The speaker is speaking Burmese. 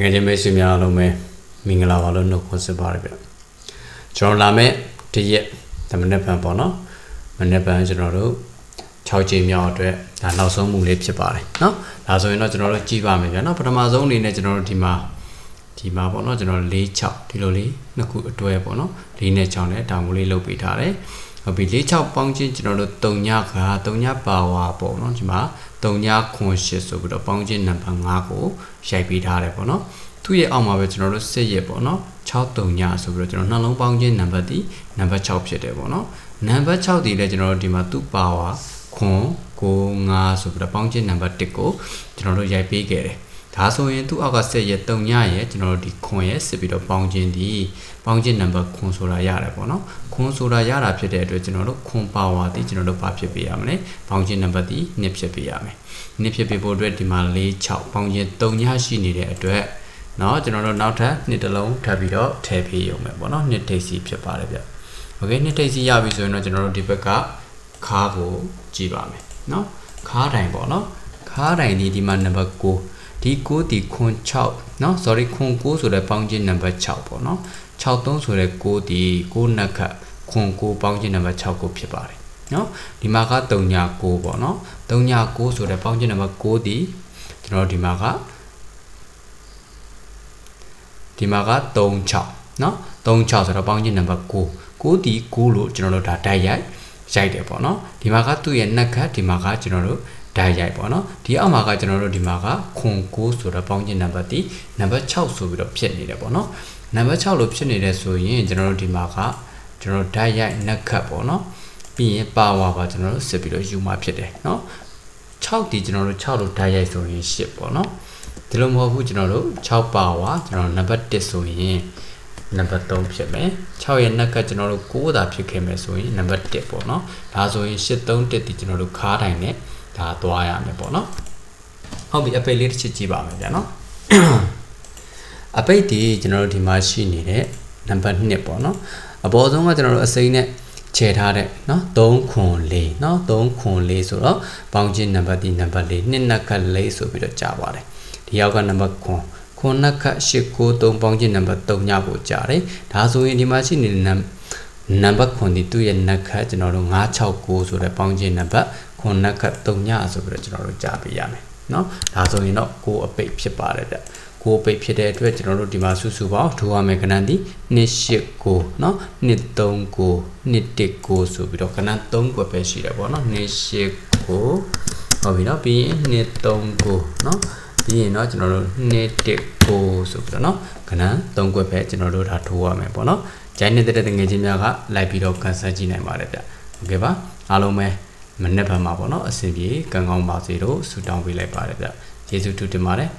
ငယ်ချင်းမိတ်ဆွေများအားလုံးပဲမင်္ဂလာပါလို့နှုတ်ခွန်းဆက်ပါတယ်ဗျကျွန်တော်လာမယ့်တရက်တမနက်ပံပေါ့နော်မနက်ပံကျွန်တော်တို့6ချိန်မြောက်အတွက်ဒါနောက်ဆုံးမှုလေးဖြစ်ပါတယ်เนาะဒါဆိုရင်တော့ကျွန်တော်တို့ကြည့်ပါမယ်ဗျာเนาะပထမဆုံးအနေနဲ့ကျွန်တော်တို့ဒီမှာဒီမှာပေါ့เนาะကျွန်တော်၄6ဒီလိုလေးနှစ်ခုအတွဲပေါ့เนาะ၄နဲ့6နဲ့ဒါမျိုးလေးလုပ်ပေးထားတယ်ဟုတ်ပြီ၄6ပေါင်းချင်းကျွန်တော်တို့3ညက3ညပါဝါပေါ့เนาะဒီမှာ 3908ဆိုပြီးတော့ပေါင်းချင်းနံပါတ်5ကိုရိုက်ပေးထားတယ်ပေါ့နော်သူ့ရဲ့အောက်မှာပဲကျွန်တော်တို့စစ်ရပေါ့နော်639ဆိုပြီးတော့ကျွန်တော်နှလုံးပေါင်းချင်းနံပါတ်ဒီနံပါတ်6ဖြစ်တယ်ပေါ့နော်နံပါတ်6ဒီလည်းကျွန်တော်တို့ဒီမှာသူ့ပါဝါခွန်95ဆိုပြီးတော့ပေါင်းချင်းနံပါတ်1ကိုကျွန်တော်တို့ရိုက်ပေးခဲ့တယ် ဒါဆိုရင်သူ့အောက်ကဆက်ရက်3ညရဲ့ကျွန်တော်တို့ဒီခွန်ရဲ့စစ်ပြီးတော့ပေါင်းချင်းဒီပေါင်းချင်းနံပါတ်ခွန်ဆိုတာရတယ်ပေါ့နော်ခွန်ဆိုတာရတာဖြစ်တဲ့အတွက်ကျွန်တော်တို့ခွန်ပါဝါဒီကျွန်တော်တို့ဘာဖြစ်ပေးရမလဲပေါင်းချင်းနံပါတ်ဒီ2ဖြစ်ပေးရမယ်2ဖြစ်ပေးဖို့အတွက်ဒီမှာ4 6ပေါင်းချင်း3ညရှိနေတဲ့အတွက်เนาะကျွန်တော်တို့နောက်ထပ်နှစ်တစ်လုံးထပ်ပြီးတော့ထည့်ပေးရုံပဲပေါ့နော်နှစ်ဒိတ်စီဖြစ်ပါတယ်ဗျโอเคနှစ်ဒိတ်စီရပြီဆိုရင်တော့ကျွန်တော်တို့ဒီဘက်ကခါးကိုကြည့်ပါမယ်เนาะခါးတိုင်ပေါ့နော်ခါးတိုင်ဒီဒီမှာနံပါတ်9 ဒီ9ဒီခွန်6เนาะ sorry ခွန်9ဆိုတဲ့ပေါင်းချင်းနံပါတ်6ပေါ့နော်63ဆိုတဲ့9ဒီ9နက်ခတ်ခွန်9ပေါင်းချင်းနံပါတ်6ကိုဖြစ်ပါတယ်နော်ဒီမှာက3ညာ9ပေါ့နော်3ညာ9ဆိုတဲ့ပေါင်းချင်းနံပါတ်9ဒီကျွန်တော်ဒီမှာကဒီမှာက36เนาะ36ဆိုတော့ပေါင်းချင်းနံပါတ်9 9ဒီ9လို့ကျွန်တော်တို့ဒါတိုက်ရိုက်ရိုက်တယ်ပေါ့နော်ဒီမှာကသူ့ရဲ့နှက်ခတ်ဒီမှာကကျွန်တော်တို့ ဓာတ်ရိုက်ပေါ့နော်ဒီအောက်မှာကကျွန်တော်တို့ဒီမှာကခွန်9ဆိုတော့ပေါင်းချင်းနံပါတ်ဒီနံပါတ်6ဆိုပြီးတော့ဖြစ်နေတယ်ပေါ့နော်နံပါတ်6လို့ဖြစ်နေတယ်ဆိုရင်ကျွန်တော်တို့ဒီမှာကကျွန်တော်တို့ဓာတ်ရိုက်နှက်ခတ်ပေါ့နော်ပြီးရင်ပါဝါပါကျွန်တော်တို့စစ်ပြီးတော့ယူမှာဖြစ်တယ်နော်6ဒီကျွန်တော်တို့6လို့ဓာတ်ရိုက်ဆိုရင်10ပေါ့နော်ဒီလိုမဟုတ်ဘူးကျွန်တော်တို့6ပါဝါကျွန်တော်နံပါတ်1ဆိုရင်နံပါတ်3ဖြစ်မယ်6ရဲ့နှက်ကကျွန်တော်တို့9သာဖြစ်ခဲ့မယ်ဆိုရင်နံပါတ်1ပေါ့နော်ဒါဆိုရင်8 3 1ဒီကျွန်တော်တို့ခါးတိုင်းနဲ့ ဒါသွားရမယ်ပေါ့နော်ဟုတ်ပြီအပိတ်လေးတစ်ချက်ကြည့်ပါမယ်ဗျာနော်အပိတ်ဒီကျွန်တော်တို့ဒီမှာရှိနေတဲ့နံပါတ်2ပေါ့နော်အပေါ်ဆုံးကကျွန်တော်တို့အစိမ်းနဲ့ခြေထားတဲ့เนาะ3ခွန်4เนาะ3ခွန်4ဆိုတော့ပေါင်းချင်းနံပါတ်ဒီနံပါတ်4နှစ်နက်က4ဆိုပြီးတော့ကြာပါတယ်ဒီရောက်ကနံပါတ်ခွန်ခွန်နက်က893ပေါင်းချင်းနံပါတ်3ညကိုကြာတယ်ဒါဆိုရင်ဒီမှာရှိနေတဲ့ နံနံပါတ်ခွန်ဒီသူ့ရဲ့နက်ခတ်ကျွန်တော်တို့969ဆိုတဲ့ပေါင်းချင်းနံပါတ်ခွန်နက်က3ညဆိုပြီးတော့ကျွန်တော်တို့ကြာပေးရမယ်เนาะဒါဆိုရင်တော့ကိုအပိတ်ဖြစ်ပါတယ်ဗျကိုပိတ်ဖြစ်တဲ့အတွက်ကျွန်တော်တို့ဒီမှာစုစုပေါင်းထိုးရမယ်ကဏ္ဍဒီ289เนาะ239 219ဆိုပြီးတော့ကဏ္ဍ3ကွက်ပဲရှိတယ်ပေါ့เนาะ289ဟုတ်ပြီเนาะပြီးရင်239เนาะ ပြီးရင်တော့ကျွန်တော်တို့219ဆိုပြီးတော့เนาะကဏ္ဍ3ကွက်ပဲကျွန်တော်တို့ဒါထိုးရမယ်ပေါ့เนาะဂျိုင်းနေတဲ့တငယ်ချင်းများကလိုက်ပြီးတော့ကန်ဆယ်ကြည့်နိုင်ပါတယ်ဗျโอเคပါအားလုံးပဲမနေ့ဘက်မှာပေါ့เนาะအဆင်ပြေကံကောင်းပါစေလို့ဆုတောင်းပေးလိုက်ပါတယ်ဗျကျေးဇူးတူတင်ပါတယ်